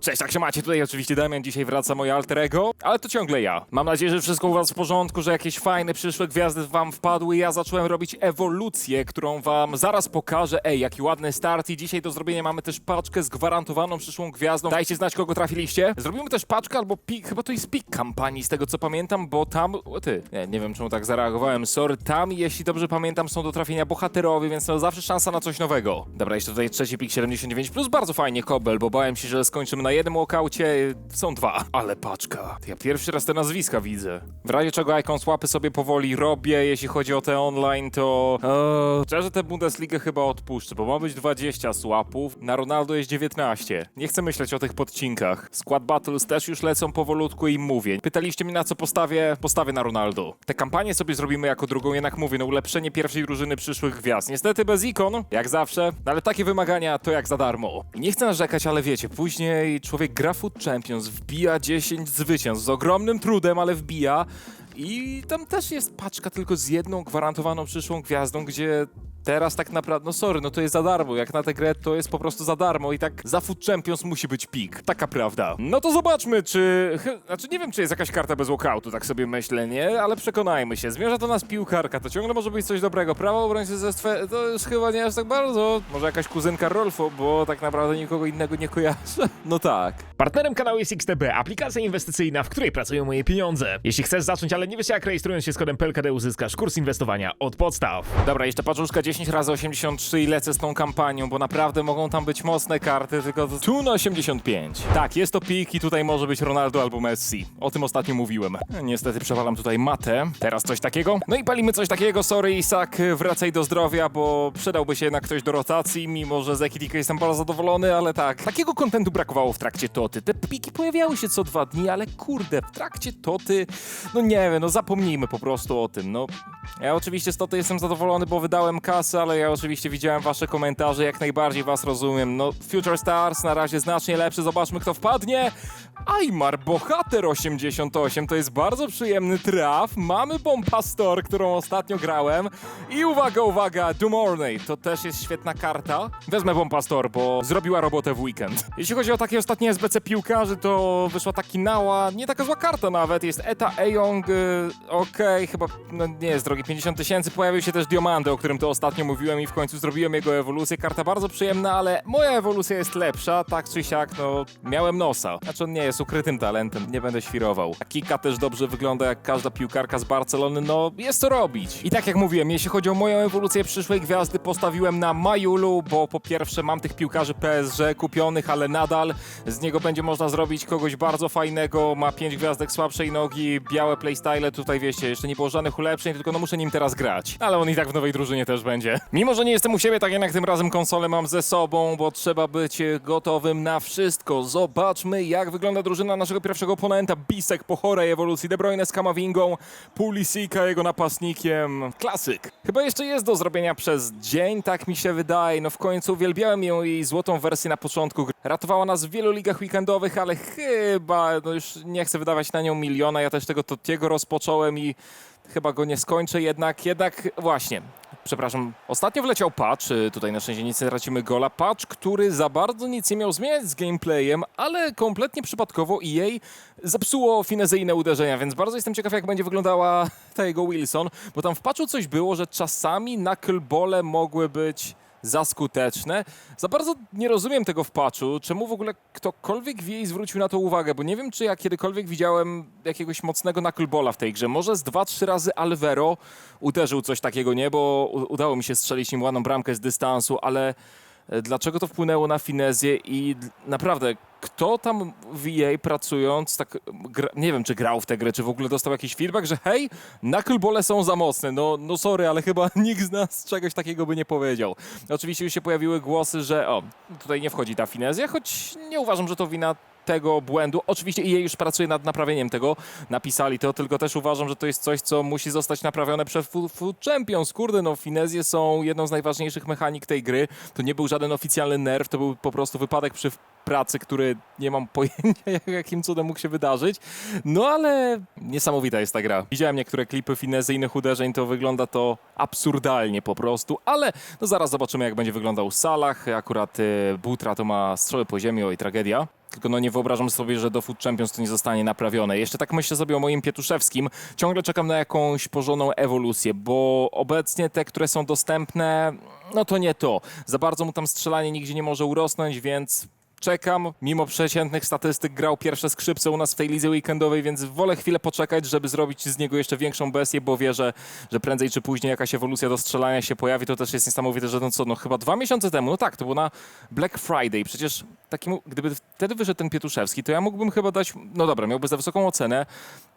Cześć, jak się macie? Tutaj oczywiście Damian, dzisiaj wraca moje alter ego, ale to ciągle ja. Mam nadzieję, że wszystko u was w porządku, że jakieś fajne przyszłe gwiazdy wam wpadły. Ja zacząłem robić ewolucję, którą wam zaraz pokażę. Ej, jaki ładny start i dzisiaj do zrobienia mamy też paczkę z gwarantowaną przyszłą gwiazdą. Dajcie znać, kogo trafiliście. Zrobimy też paczkę albo pik, chyba to jest pik kampanii, z tego co pamiętam, bo tam, o ty, nie, nie wiem czemu tak zareagowałem, sorry, tam, jeśli dobrze pamiętam, są do trafienia bohaterowie, więc no zawsze szansa na coś nowego. Dobra, jeszcze tutaj trzeci pik 79+, plus bardzo fajnie kobel, bo bałem się, że skończymy na jednym walkaucie, są dwa. Ale paczka, ja pierwszy raz te nazwiska widzę. W razie czego Icon Swapy sobie powoli robię, jeśli chodzi o te online, to... Eee, szczerze, tę Bundesligę chyba odpuszczę, bo ma być 20 swapów, na Ronaldo jest 19. Nie chcę myśleć o tych podcinkach. Squad Battles też już lecą powolutku i mówię. Pytaliście mnie na co postawię, postawię na Ronaldo. Te kampanie sobie zrobimy jako drugą, jednak mówię, no ulepszenie pierwszej drużyny przyszłych gwiazd. Niestety bez ikon, jak zawsze, no ale takie wymagania to jak za darmo. I nie chcę narzekać, ale wiecie, później człowiek gra Food Champions, wbija 10 zwycięstw z ogromnym trudem, ale wbija. I tam też jest paczka tylko z jedną gwarantowaną przyszłą gwiazdą, gdzie teraz tak naprawdę, no sorry, no to jest za darmo. Jak na tę grę to jest po prostu za darmo i tak za Food Champions musi być pik. Taka prawda. No to zobaczmy, czy... Znaczy nie wiem, czy jest jakaś karta bez walkoutu, tak sobie myślę, nie? Ale przekonajmy się. Zmierza do nas piłkarka, to ciągle może być coś dobrego. Prawo obrońcy ze Swe... to już chyba nie aż tak bardzo. Może jakaś kuzynka Rolfo, bo tak naprawdę nikogo innego nie kojarzę. No tak. Partnerem kanału jest XTB, aplikacja inwestycyjna, w której pracują moje pieniądze. Jeśli chcesz zacząć, ale nie wiesz jak, rejestrując się z kodem PLKD uzyskasz kurs inwestowania od podstaw. Dobra, jeszcze paczuszka 10 razy 83 i lecę z tą kampanią, bo naprawdę mogą tam być mocne karty, tylko to- tu na 85. Tak, jest to pik i tutaj może być Ronaldo albo Messi. O tym ostatnio mówiłem. Niestety przewalam tutaj matę. Teraz coś takiego. No i palimy coś takiego, sorry Isak, wracaj do zdrowia, bo przydałby się jednak ktoś do rotacji, mimo że z Ekitika jestem bardzo zadowolony, ale tak, takiego kontentu brakowało w trakcie Toty. Te piki pojawiały się co dwa dni, ale kurde, w trakcie Toty, no nie wiem, no zapomnijmy po prostu o tym, no. Ja oczywiście z Toty jestem zadowolony, bo wydałem kasę, ale ja oczywiście widziałem wasze komentarze, jak najbardziej was rozumiem. No, Future Stars na razie znacznie lepszy, zobaczmy kto wpadnie. Aymar, Bohater 88, to jest bardzo przyjemny traf. Mamy Bombastor, którą ostatnio grałem. I uwaga, uwaga, Dumorney, to też jest świetna karta. Wezmę Bombastor, bo zrobiła robotę w weekend. Jeśli chodzi o takie ostatnie SBC piłkarzy, to wyszła taki nała, nie taka zła karta nawet, jest Eta Eyong, y, okej, chyba, no nie jest drogi, 50 tysięcy. Pojawił się też Diomande, o którym to ostatnio mówiłem i w końcu zrobiłem jego ewolucję. Karta bardzo przyjemna, ale moja ewolucja jest lepsza, tak czy siak, no miałem nosa. Znaczy on nie jest ukrytym talentem, nie będę świrował. A Kika też dobrze wygląda jak każda piłkarka z Barcelony, no jest co robić. I tak jak mówiłem, jeśli chodzi o moją ewolucję przyszłej gwiazdy, postawiłem na Majulu, bo po pierwsze mam tych piłkarzy PSG kupionych, ale nadal z niego będzie można zrobić kogoś bardzo fajnego, ma pięć gwiazdek słabszej nogi, białe playstyle, tutaj wiecie, jeszcze nie było żadnych ulepszeń, tylko no muszę nim teraz grać. Ale on i tak w nowej drużynie też będzie. Mimo, że nie jestem u siebie, tak jednak tym razem konsolę mam ze sobą, bo trzeba być gotowym na wszystko. Zobaczmy, jak wygląda drużyna naszego pierwszego oponenta. Bisek po chorej ewolucji, De Bruyne z Kamawingą, Pulisika jego napastnikiem. Klasyk. Chyba jeszcze jest do zrobienia przez dzień, tak mi się wydaje. No w końcu uwielbiałem ją jej złotą wersję na początku. Ratowała nas w wielu ligach weekendowych, ale chyba no już nie chcę wydawać na nią miliona. Ja też tego Totiego rozpocząłem i chyba go nie skończę jednak. Jednak właśnie, przepraszam, ostatnio wleciał patch, y, tutaj na szczęście nic tracimy gola, patch, który za bardzo nic nie miał zmieniać z gameplayem, ale kompletnie przypadkowo EA zepsuło finezyjne uderzenia, więc bardzo jestem ciekaw jak będzie wyglądała ta jego Wilson, bo tam w patchu coś było, że czasami knucklebole mogły być za skuteczne. Za bardzo nie rozumiem tego w patchu, czemu w ogóle ktokolwiek w jej zwrócił na to uwagę, bo nie wiem, czy ja kiedykolwiek widziałem jakiegoś mocnego knucklebola w tej grze. Może z dwa, trzy razy Alvero uderzył coś takiego, nie? Bo udało mi się strzelić nim ładną bramkę z dystansu, ale e, dlaczego to wpłynęło na finezję i naprawdę, kto tam w EA pracując, tak, gra, nie wiem, czy grał w tę grę, czy w ogóle dostał jakiś feedback, że hej, knucklebole są za mocne. No, no sorry, ale chyba nikt z nas czegoś takiego by nie powiedział. Oczywiście już się pojawiły głosy, że o, tutaj nie wchodzi ta finezja, choć nie uważam, że to wina tego błędu. Oczywiście EA już pracuje nad naprawieniem tego, napisali to, tylko też uważam, że to jest coś, co musi zostać naprawione przez Food Champions. Kurde, no finezje są jedną z najważniejszych mechanik tej gry. To nie był żaden oficjalny nerw, to był po prostu wypadek przy pracy, który nie mam pojęcia, jak- jakim cudem mógł się wydarzyć. No ale niesamowita jest ta gra. Widziałem niektóre klipy finezyjnych uderzeń, to wygląda to absurdalnie po prostu, ale no zaraz zobaczymy, jak będzie wyglądał Salah. Akurat y, Butra to ma strzały po ziemi, oj tragedia. Tylko no nie wyobrażam sobie, że do Food Champions to nie zostanie naprawione. Jeszcze tak myślę sobie o moim Pietuszewskim. Ciągle czekam na jakąś porządną ewolucję, bo obecnie te, które są dostępne, no to nie to. Za bardzo mu tam strzelanie nigdzie nie może urosnąć, więc czekam. Mimo przeciętnych statystyk grał pierwsze skrzypce u nas w tej lidze weekendowej, więc wolę chwilę poczekać, żeby zrobić z niego jeszcze większą bestię, bo wierzę, że prędzej czy później jakaś ewolucja do strzelania się pojawi. To też jest niesamowite, że no co, no chyba dwa miesiące temu, no tak, to było na Black Friday. Przecież takiemu, gdyby wtedy wyszedł ten Pietuszewski, to ja mógłbym chyba dać, no dobra, miałby za wysoką ocenę,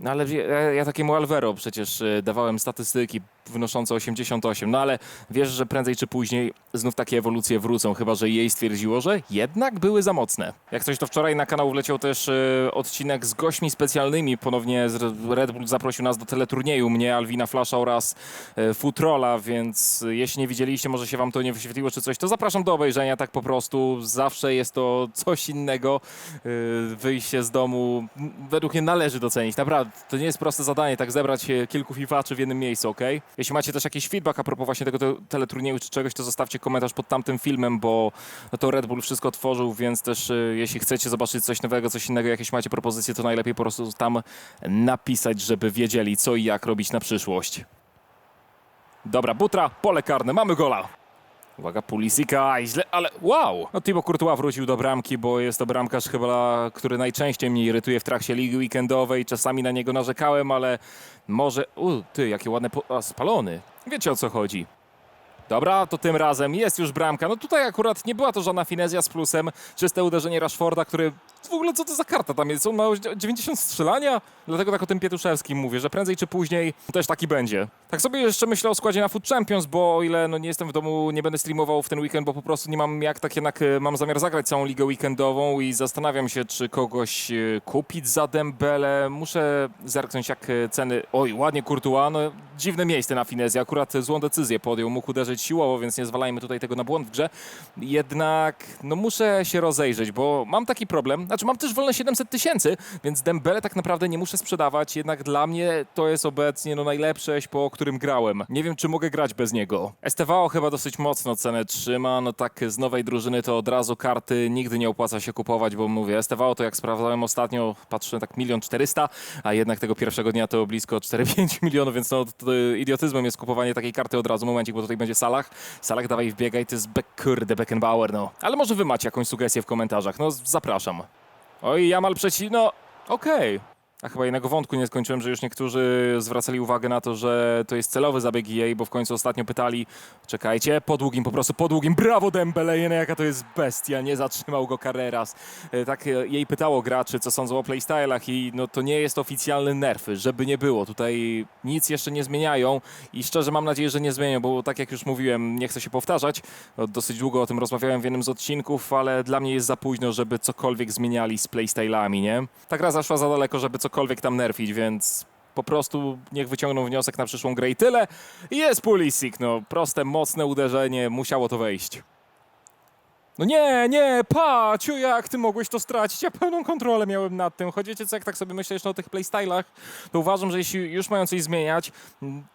no ale ja, ja takiemu Alvero przecież y, dawałem statystyki wynoszące 88, no ale wiesz, że prędzej czy później znów takie ewolucje wrócą, chyba że jej stwierdziło, że jednak były za mocne. Jak coś to wczoraj na kanał wleciał też y, odcinek z gośćmi specjalnymi, ponownie z Red Bull zaprosił nas do teleturnieju, mnie, Alwina Flasza oraz y, Futrola, więc y, jeśli nie widzieliście, może się wam to nie wyświetliło czy coś, to zapraszam do obejrzenia, tak po prostu zawsze jest to coś innego, y, wyjście z domu, według mnie należy docenić, naprawdę, to nie jest proste zadanie, tak zebrać kilku fifaczy w jednym miejscu, ok? Jeśli macie też jakiś feedback a propos właśnie tego te- czy czegoś, to zostawcie komentarz pod tamtym filmem, bo to Red Bull wszystko tworzył, więc też e, jeśli chcecie zobaczyć coś nowego, coś innego, jakieś macie propozycje, to najlepiej po prostu tam napisać, żeby wiedzieli co i jak robić na przyszłość. Dobra, butra, pole karne, mamy gola. Uwaga, Pulisika, źle, ale wow! No Thibaut Courtois wrócił do bramki, bo jest to bramkarz chyba, który najczęściej mnie irytuje w trakcie ligi weekendowej. Czasami na niego narzekałem, ale może... U, ty, jakie ładne... Po... A, spalony. Wiecie o co chodzi. Dobra, to tym razem jest już bramka. No tutaj akurat nie była to żadna finezja z plusem. Czyste uderzenie Rashforda, który... W ogóle co to za karta tam jest? On ma już 90 strzelania? Dlatego tak o tym Pietuszewskim mówię, że prędzej czy później też taki będzie. Tak sobie jeszcze myślę o składzie na Food Champions, bo o ile no nie jestem w domu, nie będę streamował w ten weekend, bo po prostu nie mam jak, tak jednak e, mam zamiar zagrać całą ligę weekendową i zastanawiam się, czy kogoś e, kupić za Dembele. Muszę zerknąć jak e, ceny... Oj, ładnie Courtois, no dziwne miejsce na finezję. Akurat złą decyzję podjął, mógł uderzyć siłowo, więc nie zwalajmy tutaj tego na błąd w grze. Jednak no muszę się rozejrzeć, bo mam taki problem. Znaczy mam też wolne 700 tysięcy, więc Dembele tak naprawdę nie muszę sprzedawać. Jednak dla mnie to jest obecnie no najlepsze, po którym grałem. Nie wiem, czy mogę grać bez niego. Estevao chyba dosyć mocno cenę trzyma. No tak z nowej drużyny to od razu karty nigdy nie opłaca się kupować, bo mówię, Estevao to jak sprawdzałem ostatnio, patrzę tak milion czterysta, a jednak tego pierwszego dnia to blisko 4-5 milionów, więc no idiotyzmem jest kupowanie takiej karty od razu. Momencik, bo tutaj będzie Salah. Salah dawaj wbiegaj, to jest Beck, kurde, Beckenbauer, no. Ale może wy macie jakąś sugestię w komentarzach, no zapraszam. Oj, Jamal przeci... no okej. A chyba jednego wątku nie skończyłem, że już niektórzy zwracali uwagę na to, że to jest celowy zabieg EA, bo w końcu ostatnio pytali, czekajcie, po długim, po prostu po długim, brawo Dembele, jene, jaka to jest bestia, nie zatrzymał go Carreras. E, Tak e, jej pytało graczy, co sądzą o playstylach i no to nie jest oficjalny nerf, żeby nie było. Tutaj nic jeszcze nie zmieniają i szczerze mam nadzieję, że nie zmienią, bo tak jak już mówiłem, nie chcę się powtarzać, no, dosyć długo o tym rozmawiałem w jednym z odcinków, ale dla mnie jest za późno, żeby cokolwiek zmieniali z playstylami, nie? Ta gra zaszła za daleko, żeby cokolwiek tam nerfić, więc po prostu niech wyciągną wniosek na przyszłą grę i tyle. Jest Pulisic, no proste, mocne uderzenie, musiało to wejść. No nie, nie, paciu, jak ty mogłeś to stracić? Ja pełną kontrolę miałem nad tym. Chodzicie co, jak tak sobie myślę jeszcze o tych playstylach, to uważam, że jeśli już mają coś zmieniać,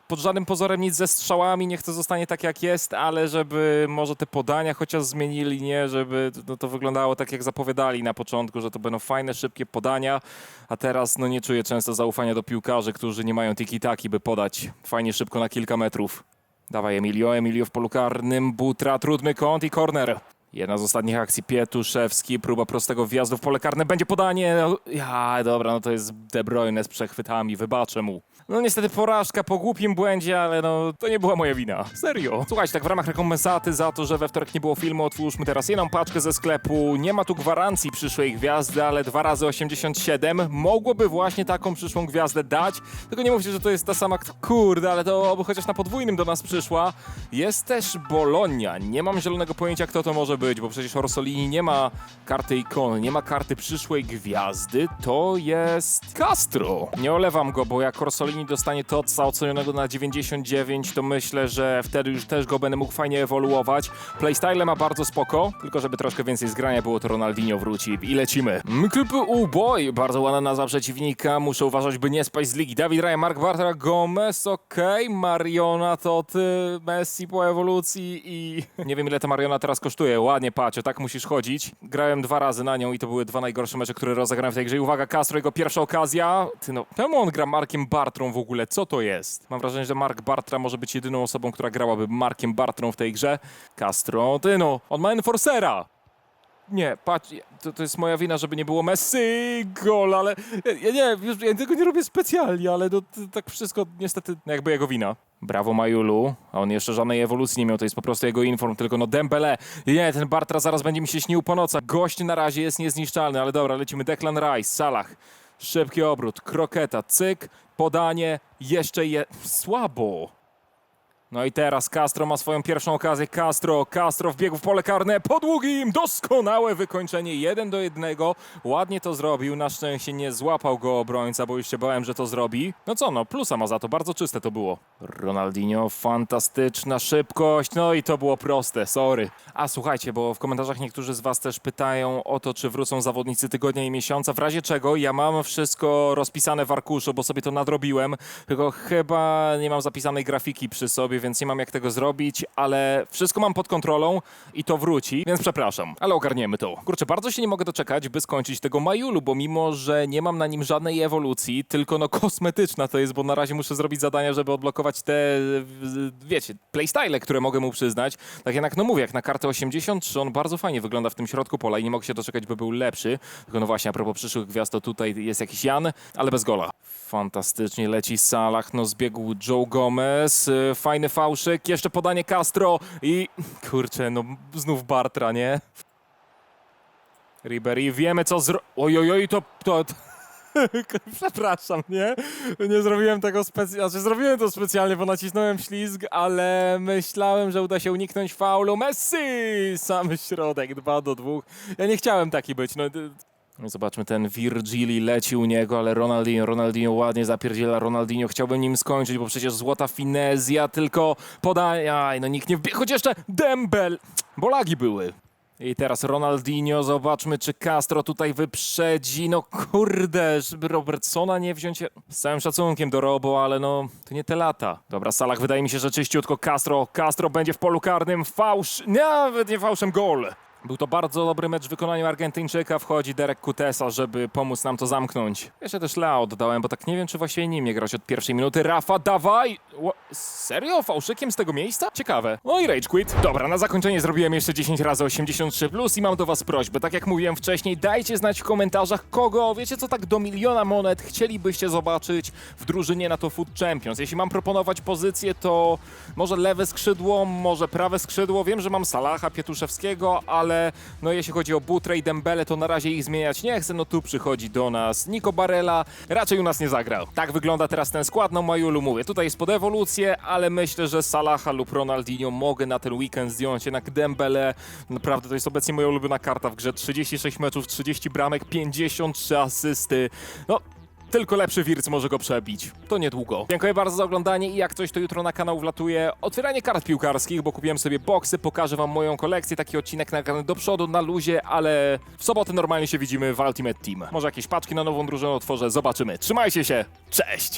pod żadnym pozorem nic ze strzałami, niech to zostanie tak jak jest, ale żeby może te podania chociaż zmienili, nie, żeby no, to wyglądało tak jak zapowiadali na początku, że to będą fajne, szybkie podania, a teraz no nie czuję często zaufania do piłkarzy, którzy nie mają tiki-taki, by podać fajnie szybko na kilka metrów. Dawaj Emilio, Emilio w polu karnym, butra, trudny kąt i corner. Jedna z ostatnich akcji Pietuszewski, próba prostego wjazdu w pole karne, będzie podanie. No, Ja, dobra, no to jest De Bruyne z przechwytami, wybaczę mu. No niestety porażka po głupim błędzie, ale no to nie była moja wina. Serio. Słuchajcie, tak w ramach rekompensaty za to, że we wtorek nie było filmu, otwórzmy teraz jedną paczkę ze sklepu. Nie ma tu gwarancji przyszłej gwiazdy, ale dwa razy 87 mogłoby właśnie taką przyszłą gwiazdę dać. Tylko nie mówcie, że to jest ta sama, kurde, ale to oby chociaż na podwójnym do nas przyszła. Jest też Bolonia. Nie mam zielonego pojęcia, kto to może być, bo przecież Orsolini nie ma karty ikony, nie ma karty przyszłej gwiazdy. To jest Castro. Nie olewam go, bo jak Orsolini dostanie Totsa ocenionego na 99, to myślę, że wtedy już też go będę mógł fajnie ewoluować. Playstyle ma bardzo spoko, tylko żeby troszkę więcej zgrania było, to Ronaldinho wróci i lecimy. U boy, bardzo ładna nazwa przeciwnika, muszę uważać, by nie spaść z ligi. Dawid Raya, Mark Bartra, Gomez, okej, Mariona to ty, Messi po ewolucji i nie wiem ile ta Mariona teraz kosztuje. Ładnie patrz, tak musisz chodzić. Grałem dwa razy na nią i to były dwa najgorsze mecze, które rozegrałem w tej grze. I uwaga, Castro, jego pierwsza okazja. Ty no, czemu on gra Markiem Bartrą w ogóle? Co to jest? Mam wrażenie, że Mark Bartra może być jedyną osobą, która grałaby Markiem Bartrą w tej grze. Castro, ty no, on ma Enforcera. Nie, patrz, to, to jest moja wina, żeby nie było Messi, gol, ale ja, nie, już, ja tego nie robię specjalnie, ale no, to, tak wszystko niestety jakby jego wina. Brawo Majulu, a on jeszcze żadnej ewolucji nie miał, to jest po prostu jego inform, tylko no Dembele. Nie, ten Bartra zaraz będzie mi się śnił po nocach. Gość na razie jest niezniszczalny, ale dobra, lecimy. Declan Rice, Salah, szybki obrót, kroketa, cyk, podanie, jeszcze je... Słabo. No i teraz Castro ma swoją pierwszą okazję. Castro, Castro wbiegł w pole karne po długim. Doskonałe wykończenie, jeden do jednego. Ładnie to zrobił. Na szczęście nie złapał go obrońca, bo już się bałem, że to zrobi. No co no, plusa ma za to, bardzo czyste to było. Ronaldinho, fantastyczna szybkość. No i to było proste, sorry. A słuchajcie, bo w komentarzach niektórzy z was też pytają o to, czy wrócą zawodnicy tygodnia i miesiąca. W razie czego ja mam wszystko rozpisane w arkuszu, bo sobie to nadrobiłem. Tylko chyba nie mam zapisanej grafiki przy sobie, więc nie mam jak tego zrobić, ale wszystko mam pod kontrolą i to wróci, więc przepraszam, ale ogarniemy to. Kurczę, bardzo się nie mogę doczekać, by skończyć tego Majulu, bo mimo, że nie mam na nim żadnej ewolucji, tylko no kosmetyczna to jest, bo na razie muszę zrobić zadania, żeby odblokować te, wiecie, playstyle, które mogę mu przyznać. Tak jednak, no mówię, jak na kartę 83 on bardzo fajnie wygląda w tym środku pola i nie mogę się doczekać, by był lepszy. Tylko no właśnie, a propos przyszłych gwiazd, to tutaj jest jakiś Jan, ale bez gola. Fantastycznie leci Salah, no zbiegł Joe Gomez, y, fajny fałszyk, jeszcze podanie Castro i kurczę, no znów Bartra, nie? Ribery, wiemy co zro... Ojojoj, to... to... Przepraszam, nie? Nie zrobiłem tego specjalnie, znaczy zrobiłem to specjalnie, bo nacisnąłem ślizg, ale myślałem, że uda się uniknąć faulu. Messi! Sam środek, 2 do 2. Ja nie chciałem taki być, no... Zobaczmy, ten Virgili leci u niego, ale Ronaldinho, Ronaldinho ładnie zapierdziela. Ronaldinho chciałbym nim skończyć, bo przecież złota finezja, tylko podania. No nikt nie wbiegł, choć jeszcze Dembel. Bo lagi były. I teraz Ronaldinho, zobaczmy czy Castro tutaj wyprzedzi. No kurde, żeby Robertsona nie wziąć. Z całym szacunkiem do Robo, ale no to nie te lata. Dobra, Salah wydaje mi się, że czyściutko Castro. Castro będzie w polu karnym. Fałsz, nawet nie fałszem gol. Był to bardzo dobry mecz w wykonaniu Argentyńczyka. Wchodzi Derek Kutesa, żeby pomóc nam to zamknąć. Jeszcze też Leo oddałem, bo tak nie wiem, czy właściwie nim nie grać od pierwszej minuty. Rafa, dawaj! Ła- Serio? Fałszykiem z tego miejsca? Ciekawe. No i rage quit. Dobra, na zakończenie zrobiłem jeszcze 10 razy 83 plus i mam do was prośbę. Tak jak mówiłem wcześniej, dajcie znać w komentarzach, kogo, wiecie co, tak do miliona monet chcielibyście zobaczyć w drużynie na to Food Champions. Jeśli mam proponować pozycję, to może lewe skrzydło, może prawe skrzydło. Wiem, że mam Salaha, Pietuszewskiego, ale no jeśli chodzi o Butre i Dembele, to na razie ich zmieniać nie chcę. No tu przychodzi do nas Nico Barella, raczej u nas nie zagrał. Tak wygląda teraz ten skład, no Majulu mówię. Tutaj jest pod ewolucję, ale myślę, że Salaha lub Ronaldinho mogę na ten weekend zdjąć. Jednak Dembele, naprawdę to jest obecnie moja ulubiona karta w grze. 36 meczów, 30 bramek, 53 asysty. No, tylko lepszy Wirc może go przebić. To niedługo. Dziękuję bardzo za oglądanie i jak coś to jutro na kanał wlatuje otwieranie kart piłkarskich, bo kupiłem sobie boksy, pokażę wam moją kolekcję, taki odcinek nagrany do przodu, na luzie, ale w sobotę normalnie się widzimy w Ultimate Team. Może jakieś paczki na nową drużynę otworzę, zobaczymy. Trzymajcie się, cześć!